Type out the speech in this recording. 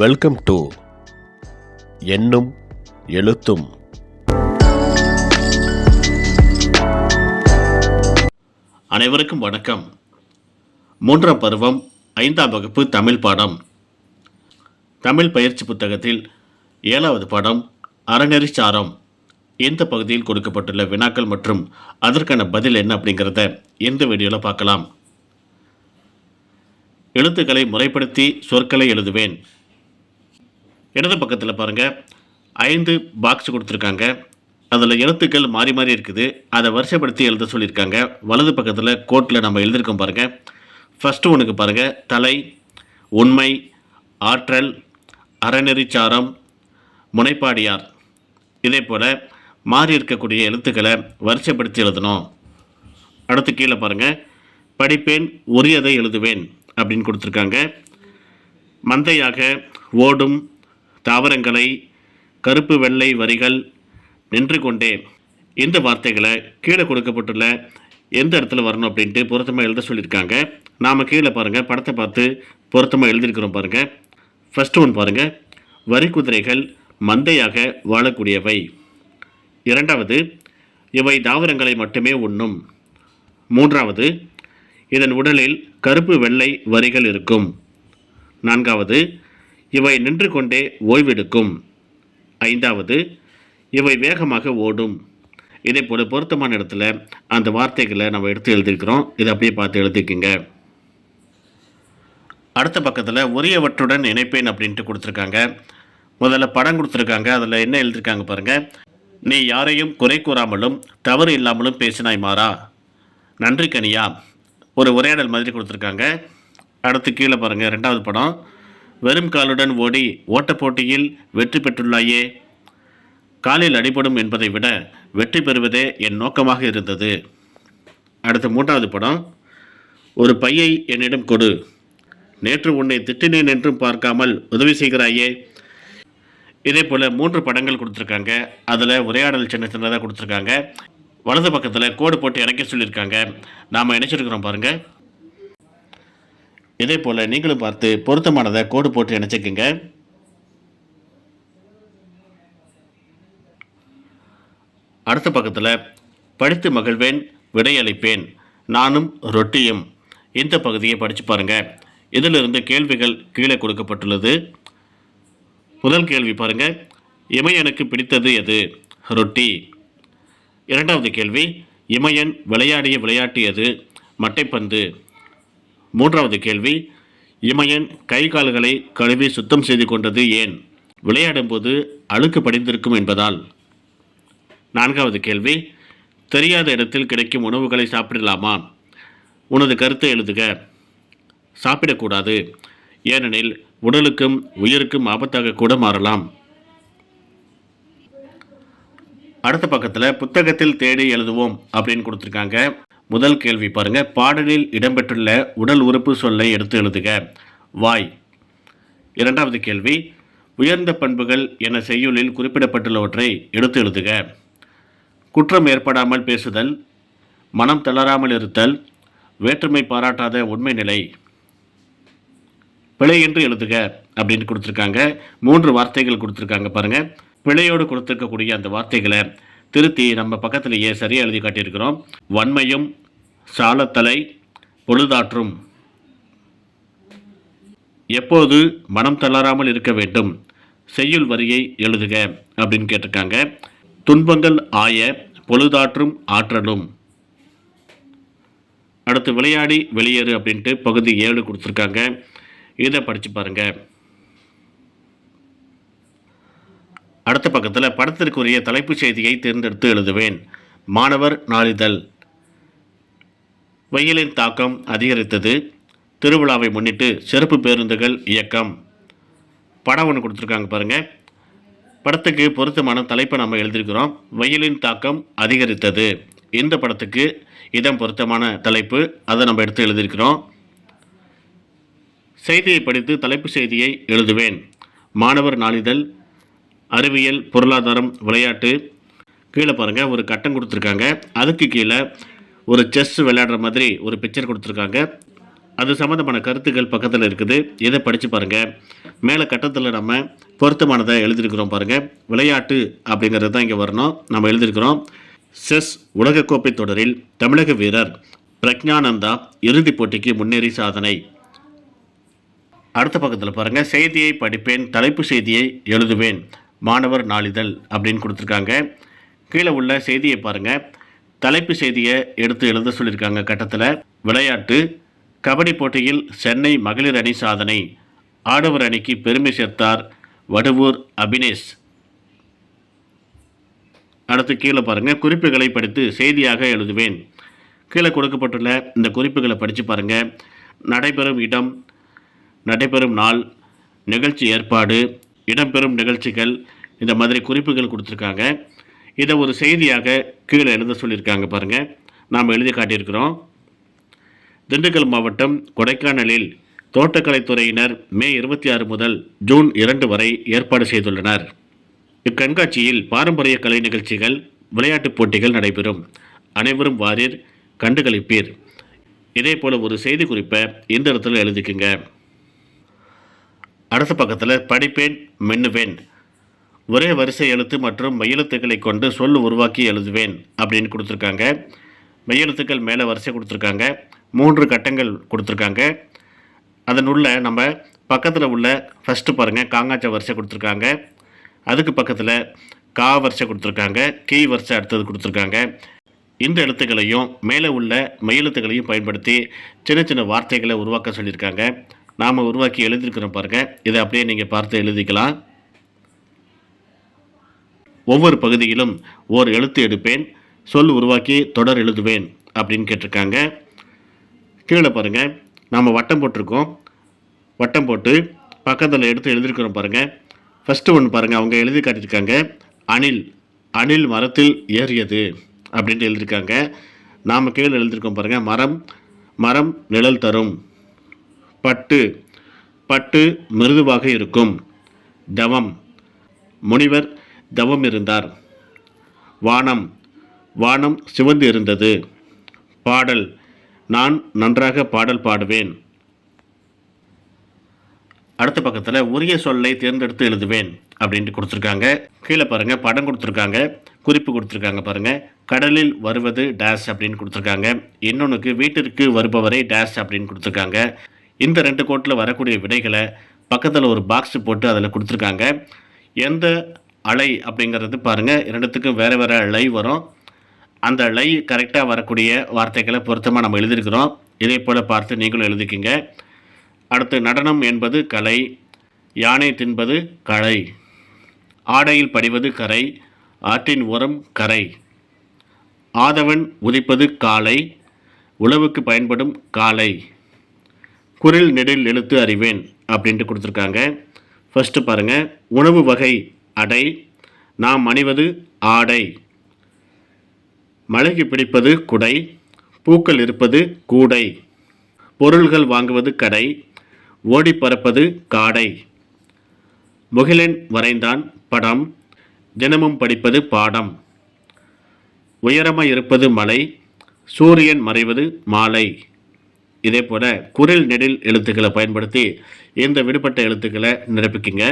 Welcome to எண்ணும் எழுத்தும் அனைவருக்கும் வணக்கம். மூன்றாம் பருவம் ஐந்தாம் வகுப்பு தமிழ் பாடம். தமிழ் பயிற்சி புத்தகத்தில் ஏழாவது பாடம் அறநெறி சாரம். இந்த பகுதியில் கொடுக்கப்பட்டுள்ள வினாக்கள் மற்றும் அதற்கான பதில் என்ன அப்படிங்கிறத இந்த வீடியோவில் பார்க்கலாம். எழுத்துக்களை முறைப்படுத்தி சொற்களை எழுதுவேன். இடது பக்கத்தில் பாருங்கள் ஐந்து பாக்ஸ் கொடுத்துருக்காங்க. அதில் எழுத்துக்கள் மாறி மாறி இருக்குது. அதை வரிசைப்படுத்தி எழுத சொல்லியிருக்காங்க. வலது பக்கத்தில் கோட்டில் நம்ம எழுதியிருக்கோம் பாருங்கள் ஃபஸ்ட்டு ஒன்றுக்கு பாருங்கள் தலை உண்மை ஆற்றல் அறநெறிச்சாரம் முனைப்பாடியார். இதே போல் மாறி இருக்கக்கூடிய எழுத்துக்களை வரிசைப்படுத்தி எழுதணும். அடுத்து கீழே பாருங்கள் படிப்பேன் உரியதை எழுதுவேன் அப்படின்னு கொடுத்துருக்காங்க. மந்தையாக ஓடும் தாவரங்களை கருப்பு வெள்ளை வரிகள் நின்று கொண்டே இந்த வார்த்தைகளை கீழே கொடுக்கப்பட்டுள்ள எந்த இடத்துல வரணும் அப்படின்ட்டு பொருத்தமாக எழுத சொல்லியிருக்காங்க. நாம் கீழே பாருங்கள் படத்தை பார்த்து பொருத்தமாக எழுதியிருக்கிறோம் பாருங்கள் ஃபஸ்ட்டு ஒன் பாருங்கள் வரி குதிரைகள் மந்தையாக வாழக்கூடியவை. இரண்டாவது இவை தாவரங்களை மட்டுமே உண்ணும். மூன்றாவது இதன் உடலில் கருப்பு வெள்ளை வரிகள் இருக்கும். நான்காவது இவை நின்று கொண்டே ஓய்வெடுக்கும். ஐந்தாவது இவை வேகமாக ஓடும். இதே போல் பொருத்தமான இடத்துல அந்த வார்த்தைகளை நம்ம எடுத்து எழுதியிருக்கிறோம். இதை அப்படியே பார்த்து எழுதிக்கிங்க. அடுத்த பக்கத்தில் உரியவற்றுடன் இணைப்பேன் அப்படின்ட்டு கொடுத்துருக்காங்க. முதல்ல படம் கொடுத்துருக்காங்க. அதில் என்ன எழுதியிருக்காங்க பாருங்கள் நீ யாரையும் குறை கூறாமலும் தவறு இல்லாமலும் பேசினாய் மாறா. நன்றி கனியா. ஒரு உரையாடல் மாதிரி கொடுத்துருக்காங்க. அடுத்து கீழே பாருங்கள் ரெண்டாவது படம். வெறும் காலுடன் ஓடி ஓட்டப் போட்டியில் வெற்றி பெற்றுள்ளாயே. காலில் அடிபடும் என்பதை விட வெற்றி பெறுவதே என் நோக்கமாக இருந்தது. அடுத்த மூன்றாவது படம் ஒரு பையை என்னிடம் கொடு. நேற்று உன்னை திட்டினேன் என்றும் பார்க்காமல் உதவி செய்கிறாயே. இதே போல் மூன்று படங்கள் கொடுத்துருக்காங்க. அதில் உரையாடல் சின்ன சின்னதாக கொடுத்துருக்காங்க. வலது பக்கத்தில் கோடு போட்டு இறக்க சொல்லியிருக்காங்க. நாம் இணைச்சிருக்கிறோம் பாருங்கள் இதே போல் நீங்களும் பார்த்து பொருத்தமானதை கோடு போட்டு இணைச்சிக்கங்க. அடுத்த பக்கத்தில் படித்து மகிழ்வேன் விடையளிப்பேன் நானும் ரொட்டியும். இந்த பகுதியை படித்து பாருங்கள் இதிலிருந்து கேள்விகள் கீழே கொடுக்கப்பட்டுள்ளது. முதல் கேள்வி பாருங்கள் இமையனுக்கு பிடித்தது எது? ரொட்டி. இரண்டாவது கேள்வி இமையன் விளையாடிய விளையாட்டு எது? மட்டைப்பந்து. மூன்றாவது கேள்வி இமையன் கை கால்களை கழுவி சுத்தம் செய்து கொண்டது ஏன்? விளையாடும்போது அழுக்கு படிந்திருக்கும் என்பதால். நான்காவது கேள்வி தெரியாத இடத்தில் கிடைக்கும் உணவுகளை சாப்பிடலாமா? உனது கருத்தை எழுதுக. சாப்பிடக்கூடாது ஏனெனில் உடலுக்கும் உயிருக்கும் ஆபத்தாக கூட மாறலாம். அடுத்த பக்கத்தில் புத்தகத்தில் தேடி எழுதுவோம் அப்படின்னு கொடுத்துருக்காங்க. முதல் கேள்வி பாருங்க. பாடலில் இடம்பெற்றுள்ள உடல் உறுப்பு சொல்லை எடுத்து எழுதுக. வாய். இரண்டாவது கேள்வி. உயர்ந்த பண்புகள் என செய்யுளில் குறிப்பிடப்பட்டுள்ளவற்றை எடுத்து எழுதுக. குற்றம் ஏற்படாமல் பேசுதல். மனம் தளராமல் இருத்தல். வேற்றுமை பாராட்டாத உண்மை நிலை. பிழை என்று எழுதுக அப்படின்னு கொடுத்துருக்காங்க. மூன்று வார்த்தைகள் கொடுத்துருக்காங்க பாருங்கள் பிழையோடு கொடுத்துருக்கக்கூடிய அந்த வார்த்தைகளை திருத்தி நம்ம பக்கத்திலேயே சரியாக எழுதி காட்டியிருக்கிறோம். வன்மையும் சாலத்தலை பொழுதாற்றும். எப்போது மனம் தளராமல் இருக்க வேண்டும்? செய்யுள் வரியை எழுதுக அப்படின்னு கேட்டிருக்காங்க. துன்பங்கள் ஆய பொழுதாற்றும் ஆற்றலும். அடுத்து விளையாடி வெளியேறு அப்படின்ட்டு பகுதி ஏழு கொடுத்துருக்காங்க. இதை படித்து பாருங்கள் அடுத்த பக்கத்தில் படத்திற்குரிய தலைப்புச் செய்தியை தேர்ந்தெடுத்து எழுதுவேன். மாணவர் நாளிதழ். வெயிலின் தாக்கம் அதிகரித்தது. திருவிழாவை முன்னிட்டு சிறப்பு பேருந்துகள் இயக்கம். படம் ஒன்று கொடுத்துருக்காங்க பாருங்கள் படத்துக்கு பொருத்தமான தலைப்பை நம்ம எழுதியிருக்கிறோம். வெயிலின் தாக்கம் அதிகரித்தது. இந்த படத்துக்கு இதம் பொருத்தமான தலைப்பு அதை நம்ம எடுத்து எழுதியிருக்கிறோம். செய்தியை படித்து தலைப்பு செய்தியை எழுதுவேன். மாணவர் நாளிதழ். அறிவியல் பொருளாதாரம் விளையாட்டு. கீழே பாருங்கள் ஒரு கட்டம் கொடுத்துருக்காங்க. அதுக்கு கீழே ஒரு செஸ் விளையாடுற மாதிரி ஒரு பிக்சர் கொடுத்துருக்காங்க. அது சம்மந்தமான கருத்துக்கள் பக்கத்தில் இருக்குது. இதை படித்து பாருங்கள் மேலே கட்டத்தில் நம்ம பொருத்தமானதை எழுதியிருக்கிறோம் பாருங்கள் விளையாட்டு அப்படிங்கிறது தான் இங்கே வரணும். நம்ம எழுதியிருக்கிறோம். செஸ் உலகக்கோப்பை தொடரில் தமிழக வீரர் பிரக்ஞானந்தா இறுதிப் போட்டிக்கு முன்னேறி சாதனை. அடுத்த பக்கத்தில் பாருங்கள் செய்தியை படிப்பேன் தலைப்பு செய்தியை எழுதுவேன். மாணவர் நாளிதழ் அப்படின்னு கொடுத்துருக்காங்க. கீழே உள்ள செய்தியை பாருங்கள் தலைப்பு செய்தியை எடுத்து எழுத சொல்லியிருக்காங்க கட்டத்தில். விளையாட்டு கபடி போட்டியில் சென்னை மகளிர் அணி சாதனை. ஆடவர் அணிக்கு பெருமை சேர்த்தார் வடுவூர் அபினேஷ். அடுத்து கீழே பாருங்கள் குறிப்புகளை படித்து செய்தியாக எழுதுவேன். கீழே கொடுக்கப்பட்டுள்ள இந்த குறிப்புகளை படித்து பாருங்கள் நடைபெறும் இடம் நடைபெறும் நாள் நிகழ்ச்சி ஏற்பாடு இடம்பெறும் நிகழ்ச்சிகள் இந்த மாதிரி குறிப்புகள் கொடுத்துருக்காங்க. இதை ஒரு செய்தியாக கீழே எழுத சொல்லியிருக்காங்க பாருங்கள் நாம் எழுதி காட்டியிருக்கிறோம். திண்டுக்கல் மாவட்டம் கொடைக்கானலில் தோட்டக்கலைத்துறையினர் மே இருபத்தி ஆறு முதல் ஜூன் இரண்டு வரை ஏற்பாடு செய்துள்ளனர். இக்கண்காட்சியில் பாரம்பரிய கலை நிகழ்ச்சிகள் விளையாட்டுப் போட்டிகள் நடைபெறும். அனைவரும் வாரீர் கண்டுகளிப்பீர். இதே போல் ஒரு செய்தி குறிப்பை இந்த இடத்துல எழுதிக்குங்க. அடுத்த பக்கத்தில் படிப்பேன் மென்னுவேன். ஒரே வரிசை எழுத்து மற்றும் மெய்யெழுத்துக்களை கொண்டு சொல் உருவாக்கி எழுதுவேன் அப்படின்னு கொடுத்துருக்காங்க. மெய்யெழுத்துக்கள் மேலே வரிசை கொடுத்துருக்காங்க. மூன்று கட்டங்கள் கொடுத்துருக்காங்க. அதனுள்ள நம்ம பக்கத்தில் உள்ள ஃபஸ்ட்டு பாருங்கள் காங்காச்ச வரிசை கொடுத்துருக்காங்க. அதுக்கு பக்கத்தில் கா வரிசை கொடுத்துருக்காங்க. கீ வரிசை அடுத்தது கொடுத்துருக்காங்க. இந்த எழுத்துக்களையும் மேலே உள்ள மெய்யெழுத்துக்களையும் பயன்படுத்தி சின்ன சின்ன வார்த்தைகளை உருவாக்க சொல்லியிருக்காங்க. நாம் உருவாக்கி எழுதியிருக்கிறோம் பாருங்கள் இதை அப்படியே நீங்கள் பார்த்து எழுதிக்கலாம். ஒவ்வொரு பகுதியிலும் ஓர் எழுத்து எடுப்பேன் சொல் உருவாக்கி தொடர் எழுதுவேன் அப்படின்னு கேட்டிருக்காங்க. கீழே பாருங்கள் நாம் வட்டம் போட்டிருக்கோம். வட்டம் போட்டு பக்கத்தில் எடுத்து எழுதியிருக்கிறோம் பாருங்கள் ஃபஸ்ட்டு ஒன்று பாருங்கள் அவங்க எழுதி காட்டியிருக்காங்க. அணில் அணில் மரத்தில் ஏறியது அப்படின்ட்டு எழுதியிருக்காங்க. நாம் கீழே எழுதியிருக்கோம் பாருங்கள் மரம் மரம் நிழல் தரும். பட்டு பட்டு மிருதுவாக இருக்கும். தவம் முனிவர் தவம் இருந்தார். வானம் வானம் சிவந்து இருந்தது. பாடல் நான் நன்றாக பாடல் பாடுவேன். அடுத்த பக்கத்தில் உரிய சொல்லை தேர்ந்தெடுத்து எழுதுவேன் அப்படின்ட்டு கொடுத்துருக்காங்க. கீழே பாருங்கள் படம் கொடுத்துருக்காங்க. குறிப்பு கொடுத்துருக்காங்க பாருங்கள் கடலில் வருவது டேஷ் அப்படின்னு கொடுத்துருக்காங்க. இன்னொன்றுக்கு வீட்டிற்கு வருபவரை டேஷ் அப்படின்னு கொடுத்துருக்காங்க. இந்த ரெண்டு கோட்டில் வரக்கூடிய விடைகளை பக்கத்தில் ஒரு பாக்ஸ் போட்டு அதில் கொடுத்துருக்காங்க. எந்த அலை அப்படிங்கிறது பாருங்கள் இரண்டுத்துக்கும் வேறு வேறு அலை வரும். அந்த லை கரெக்டாக வரக்கூடிய வார்த்தைகளை பொருத்தமாக நம்ம எழுதியிருக்கிறோம். இதே போல் பார்த்து நீங்களும் எழுதிக்கிங்க. அடுத்து நடனம் என்பது கலை யானை தின்பது களை ஆடையில் படிவது கரை ஆற்றின் உரம் கரை ஆதவன் உதிப்பது காலை உழவுக்கு பயன்படும் காலை. குரல் நெடில் எழுத்து அறிவேன் அப்படின்ட்டு கொடுத்துருக்காங்க. ஃபஸ்ட்டு பாருங்கள் உணவு வகை அடை. நாம் அணிவது ஆடை. மழைக்கு பிடிப்பது குடை. பூக்கள் இருப்பது கூடை. பொருள்கள் வாங்குவது கடை. ஓடி பறப்பது காடை. முகிலன் வரைந்தான் படம். தினமும் படிப்பது பாடம். உயரமாக இருப்பது மலை. சூரியன் மறைவது மாலை. இதே போல் குரல் நெடில் எழுத்துக்களை பயன்படுத்தி இந்த விடுபட்ட எழுத்துக்களை நிரப்பிக்குங்க.